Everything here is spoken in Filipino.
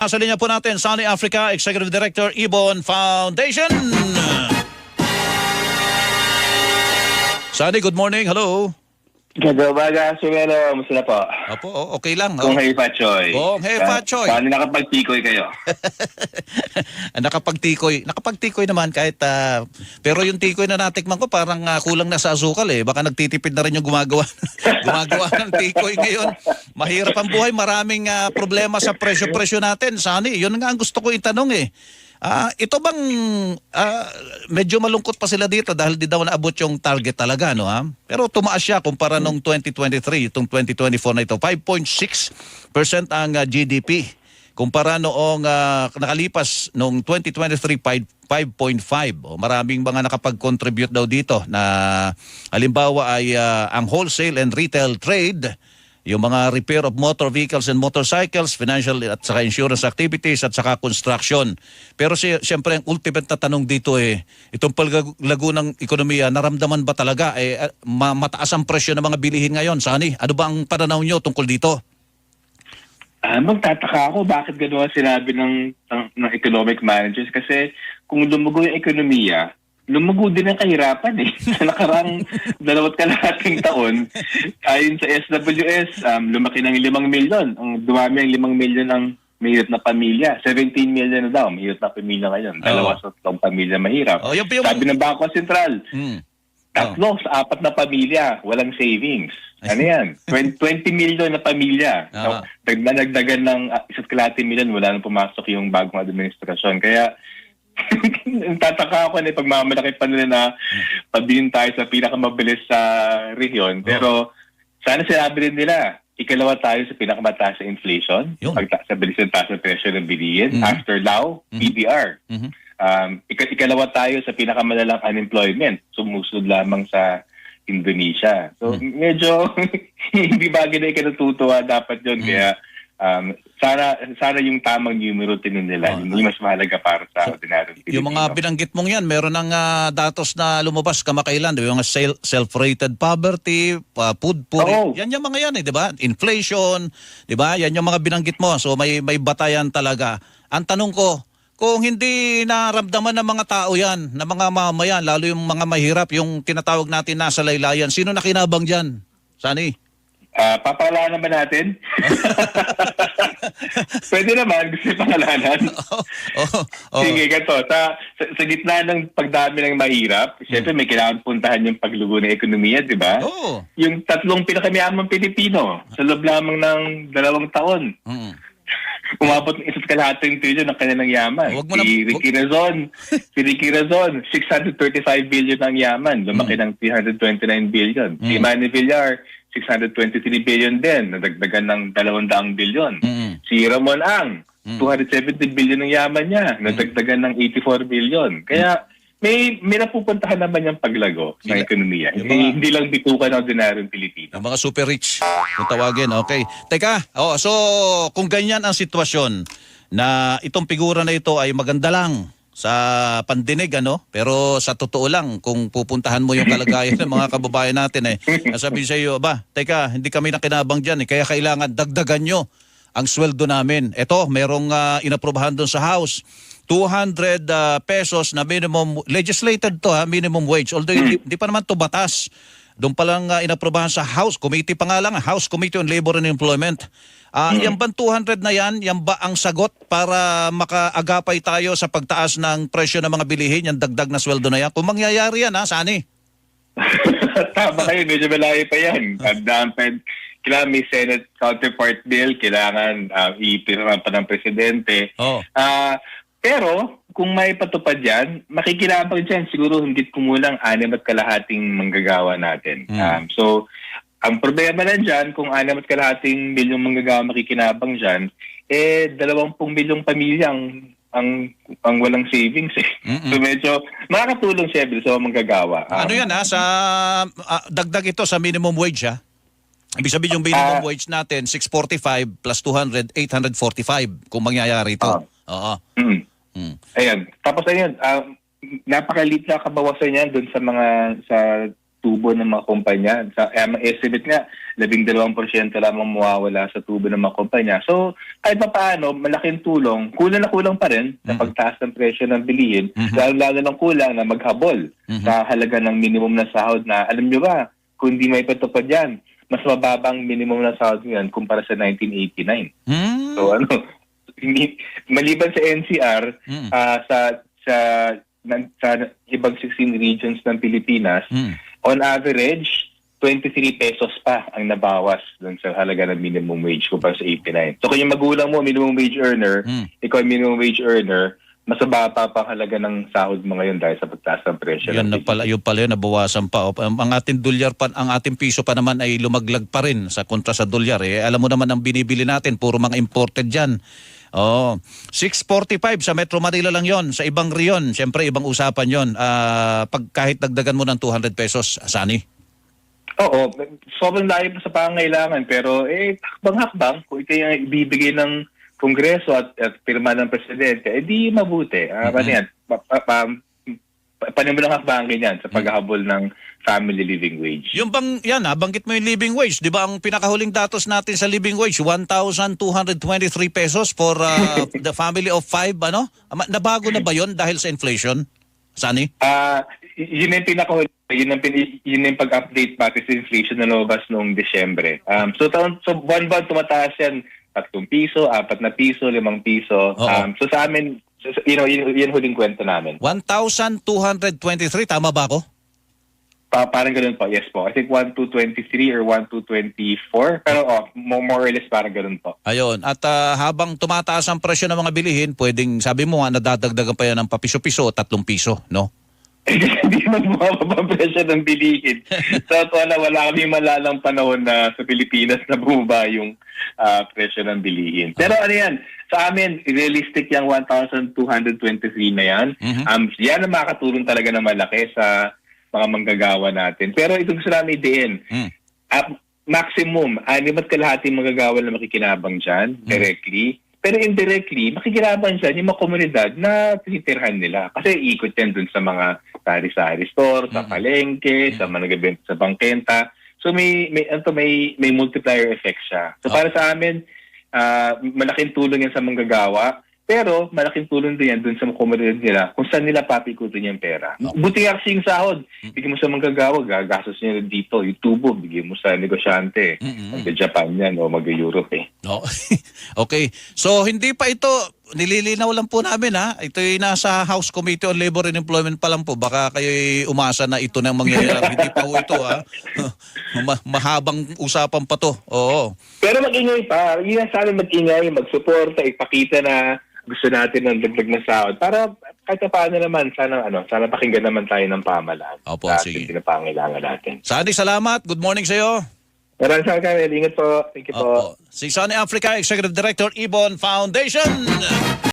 Nasa linya po natin, Sunny Africa Executive Director, Ibon Foundation. Sunny, good morning. Hello. Ganda umaga, Sumelo. Musta na po? Opo, o- okay lang. Kung Oh. hey Pachoy. Kung hey, Pachoy. Paano nakapagtikoy kayo? nakapagtikoy. Nakapagtikoy naman kahit... ah, pero yung tikoy na natikman ko parang ah, kulang na sa asukal eh. Baka nagtitipid na rin yung gumagawa, gumagawa ng tikoy ngayon. Mahirap ang buhay. Maraming ah, problema sa presyo-presyo natin. Sani, yun nga ang gusto ko itanong eh. Ah, ito bang ah, medyo malungkot pa sila dito dahil di daw naabot yung target talaga no ha? Pero tumaas siya kumpara nung 2023, itong 2024 na ito, 5.6% ang ah, GDP. Kumpara noong ah, nakalipas noong 2023 5 5.5. O, maraming mga nakapag-contribute daw dito na halimbawa ay ah, ang wholesale and retail trade, yung mga repair of motor vehicles and motorcycles, financial at saka insurance activities at saka construction. Pero si, siyempre ang ultimate na tanong dito eh, itong paglago ng ekonomiya, naramdaman ba talaga eh, ah, ma- mataas ang presyo ng mga bilihin ngayon? Sani, ano ba ang pananaw nyo tungkol dito? Ah, magtataka ako bakit gano'n sinabi ng, ng, ng economic managers kasi kung lumugo yung ekonomiya, lumugo din ang kahirapan eh. sa nakarang dalawat kalahating taon, ayon sa SWS, um, lumaki ng 5 milyon. Ang dumami ang 5 milyon ng mahirap na pamilya. 17 million na daw, mahirap na pamilya ngayon. Dalawa sa tatlong pamilya mahirap. Oh, yung- yung- Sabi ng Bangko Sentral, Hmm. Tatlo sa apat na pamilya, walang savings. Ano yan? 20, 20 million na pamilya. Ah. So, Dagdagdagan ng uh, isa't kalahati million, wala nang pumasok yung bagong administrasyon. Kaya, tataka ako na pagmamalaki pa nila na pabilin tayo sa pinakamabilis sa rehiyon. Pero, sana sinabi rin nila, ikalawa tayo sa pinakamataas sa inflation, Yun. pagta- sa bilis ng taas ng presyo ng bilihin, Mhm. after Lao, Mhm. PBR. Mhm. Um, ika- ikalawa tayo sa pinakamalalang unemployment, sumusunod lamang sa Indonesia. So Hmm. medyo hindi bagay na ikinatutuwa dapat yun. Kaya um, sana, sana yung tamang numero tinin nila. Oh, Yung mas mahalaga para sa ordinaryong Pilipino. Yung mga binanggit mong yan, meron ng ah, datos na lumabas kamakailan, di ba? yung sel- self-rated poverty, uh, food poor. Oo. Yan yung mga yan, eh, di ba? Inflation, di ba? Yan yung mga binanggit mo. So may may batayan talaga. Ang tanong ko, kung hindi naramdaman ng mga tao yan, ng mga mamayan, lalo yung mga mahirap, yung tinatawag natin nasa laylayan, sino nakinabang dyan? Sani? Ah, papangalanan ba natin? Pwede naman, gusto yung pangalanan. oh, oh, oh. Sige, ganito. Sa, sa, sa gitna ng pagdami ng mahirap, siyempre may kailangan puntahan yung paglugo ng ekonomiya, di ba? Oh. Yung tatlong pinakamayamang Pilipino sa loob lamang ng dalawang taon. Mm. Umabot ng isa't kalahating trillion ng kanilang yaman. Huwag mo na- si Ricky Razon, si Ricky Razon, 635 billion ang yaman. Lumaki ng 329 billion. Si Mm. Manny Villar, 623 billion din. Nadagdagan ng 200 billion. Mm. Si Ramon Ang, Mm. 270 billion ng yaman niya. Nadagdagan ng 84 billion. Kaya may may napupuntahan naman yung paglago ng Sila- ekonomiya. yung Hindi, mga- hindi lang bitukan ng ordinaryong Pilipino. Ang mga super rich, kung tawagin. Okay. Teka, oh, so kung ganyan ang sitwasyon na itong figura na ito ay maganda lang sa pandinig, ano? Pero sa totoo lang, kung pupuntahan mo yung kalagayan ng mga kababayan natin, eh, sabihin sa iyo, ba, teka, hindi kami nakinabang dyan, eh, kaya kailangan dagdagan nyo ang sweldo namin. Ito, merong uh, inaprobahan doon sa House. 200 uh, pesos na minimum, legislated to ha, minimum wage. Although hindi, hindi pa naman to batas. Doon pa lang uh, inaprobahan sa House Committee pa nga lang, House Committee on Labor and Employment. Ah, Yan bang 200 na yan, yan ba ang sagot para makaagapay tayo sa pagtaas ng presyo ng mga bilihin, yung dagdag na sweldo na yan? Kung mangyayari yan ha, Sani? Tama kayo, medyo malayo pa yan. Tandaan pa, kailangan may Senate counterpart bill, kailangan uh, ipirama pa ng presidente. Oh. Ah, pero, kung may patupad yan, makikilabang dyan, siguro hindi kumulang anim at kalahating manggagawa natin. Mm. Um, so, ang problema lang dyan, kung anim at kalahating milyong manggagawa makikinabang dyan, eh, dalawampung milyong pamilyang ang ang walang savings eh. Mm-mm. So medyo makakatulong siyempre sa mga manggagawa. Um, Ano yan ha, sa ah, dagdag ito sa minimum wage ha? Ibig sabihin yung minimum Ah. wage natin, 645 plus 200, 845 kung mangyayari ito. Oo. Mm. Mm. Ayan. Tapos ayun, uh, napakaliit na kabawasan yan doon sa mga sa tubo ng mga kumpanya. Sa ang estimate nga, labing dalawang porsyento lamang mawawala sa tubo ng mga kumpanya. So, kahit pa paano, malaking tulong, kulang na kulang pa rin sa Mhm. pagtaas ng presyo ng bilihin, Mhm. lalo-lalo ng kulang na maghabol Mhm. sa halaga ng minimum na sahod na, alam nyo ba, kung di may patupad yan, mas mababang minimum na sahod ngayon kumpara sa 1989. Hmm. So ano, maliban sa NCR, Hmm. ah, sa sa nan- sa ibang 16 regions ng Pilipinas, Hmm. on average, 23 pesos pa ang nabawas dun sa halaga ng minimum wage kumpara sa 89. So kung yung magulang mo, minimum wage earner, Hmm. ikaw minimum wage earner, mas mababa pa ang halaga ng sahod mo ngayon dahil sa pagtaas ng presyo. Yan na pala, yun pala yun, nabawasan pa. Ang ating dolyar pa, ang ating piso pa naman ay lumaglag pa rin sa kontra sa dolyar. Eh, alam mo naman ang binibili natin, puro mga imported dyan. Oh, 645 sa Metro Manila lang yon sa ibang riyon. Siyempre, ibang usapan yon. Ah, pag kahit dagdagan mo ng 200 pesos, Sani. Oo, sobrang layo pa sa pangangailangan pero eh hakbang-hakbang kung ito yung ibibigay ng Kongreso at, at pirma ng Presidente, eh di mabuti. Uh, Mhm. yan, pa, pa, pa, pa, panimulang hakbang ganyan sa paghahabol ng family living wage. Yung bang, yan ha, banggit mo yung living wage. Di ba ang pinakahuling datos natin sa living wage, 1,223 pesos for ah, the family of five, ano? Nabago na ba yon dahil sa inflation? Sani? Ah, y- yun yung pinakahuli. Yun ang, pin- yun yung pag-update pati sa inflation na lumabas noong Desyembre. Um, so, taon, so buwan-buwan tumataas yan. Tatlong piso, apat na piso, limang piso. Um, so sa amin, you know, yun, yun huling kwento namin. 1,223, tama ba ako? Pa, parang ganun po, yes po. I think 1 to 23 or 1 to 24. Pero oh, more, more or less parang ganun po. Ayun. At ah, habang tumataas ang presyo ng mga bilihin, pwedeng, sabi mo nga, nadadagdagan pa yan ng papiso-piso o tatlong piso, no? Hindi man bumababa presyo ng bilihin. Sa so, wala, wala kami malalang panahon na sa Pilipinas na bumaba yung ah, presyo ng bilihin. Pero ano yan, sa amin, realistic yung 1,223 na yan. Mhm. Um, yan ang makakatulong talaga na malaki sa mga manggagawa natin. Pero ito gusto namin idein. Mm. At maximum, anim at kalahati magagawa na makikinabang dyan directly. Pero indirectly, makikinabang dyan yung mga komunidad na tinitirhan nila. Kasi ikot yan dun sa mga sari-sari store, sa Mhm. palengke, sa mga nagabenta sa bangkenta. So may may ano, may may multiplier effect siya. So Oh. para sa amin, ah, malaking tulong yan sa manggagawa. Pero malaking tulong din yan dun sa komunidad nila kung saan nila papikutin yung pera. Oh. Buti nga kasi yung sahod. Bigyan mo sa manggagawa, gagastos niya dito. Yung tubo, bigyan mo sa negosyante. Mm-mm. Mag-Japan yan o mag-Europe eh. No. okay. So hindi pa ito nililinaw lang po namin ha. Ito ay nasa House Committee on Labor and Employment pa lang po. Baka kayo umasa na ito nang mangyayari. hindi pa po ito ha. Ma- mahabang usapan pa to. Oo. Pero mag-ingay pa. Yun sa amin mag-ingay, mag-suporta, ipakita na gusto natin ng dagdag na sahod. Para kahit na paano naman, sana, ano, sana pakinggan naman tayo ng pamahalaan. Opo, sa sige. ating pinapangailangan natin. Sani, salamat. Good morning sa iyo. Maraming salamat kami. Ingat po. Thank you po. Opo. Si Sani Africa Executive Director Ibon Foundation.